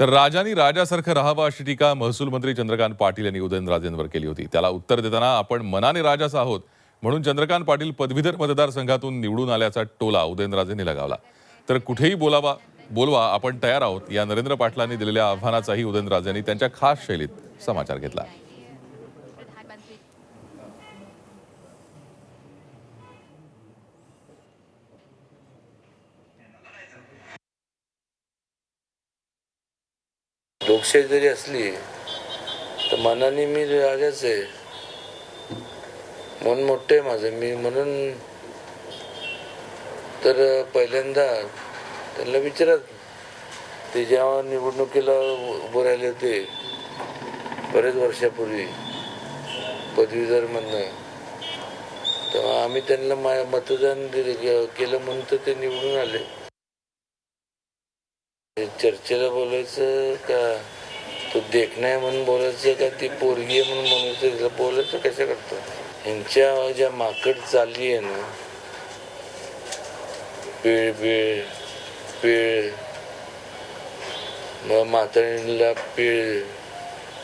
तर राजानी राजासारखं राहावं अशी टीका महसूल मंत्री चंद्रकांत पाटील यांनी उदयनराजेंवर केली होती. त्याला उत्तर देताना आपण मनाने राजाच आहोत म्हणून चंद्रकांत पाटील पदवीधर मतदारसंघातून निवडून आल्याचा टोला उदयनराजेंनी लगावला. तर कुठेही बोलावा बोलवा आपण तयार आहोत या नरेंद्र पाटलांनी दिलेल्या आव्हानाचाही उदयनराजेंनी त्यांच्या खास शैलीत समाचार घेतला. लोकशाही जरी असली तर मनाने मी राजाच आहे. मन मोठं आहे माझं. मी म्हणून तर पहिल्यांदा त्यांना विचारत. ते जेव्हा निवडणुकीला उभं राहिले होते बरेच वर्षापूर्वी पदवीधरमधनं तेव्हा आम्ही त्यांना मा- मतदान दिले- केलं म्हणून तर ते निवडून आले. चर्चेला बोलायचं का? तो देखणं म्हणून बोलायचं का? ती पोरगी आहे म्हणून बोलायचं? तिला बोलायचं? कशा करतो? ह्यांच्या ज्या माकड चालली आहे ना पीळ पीळ पीळ मग म्हातारीला पीळ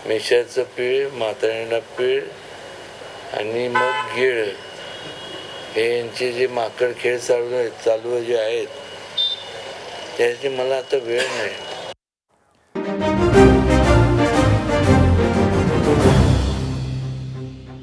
मेशाचं पीळ म्हातारीला पीळ आणि मग गिळ. हे यांचे जे माकड खेळ चालू आहेत चालू जे आहेत त्याची मला आता वेळ नाही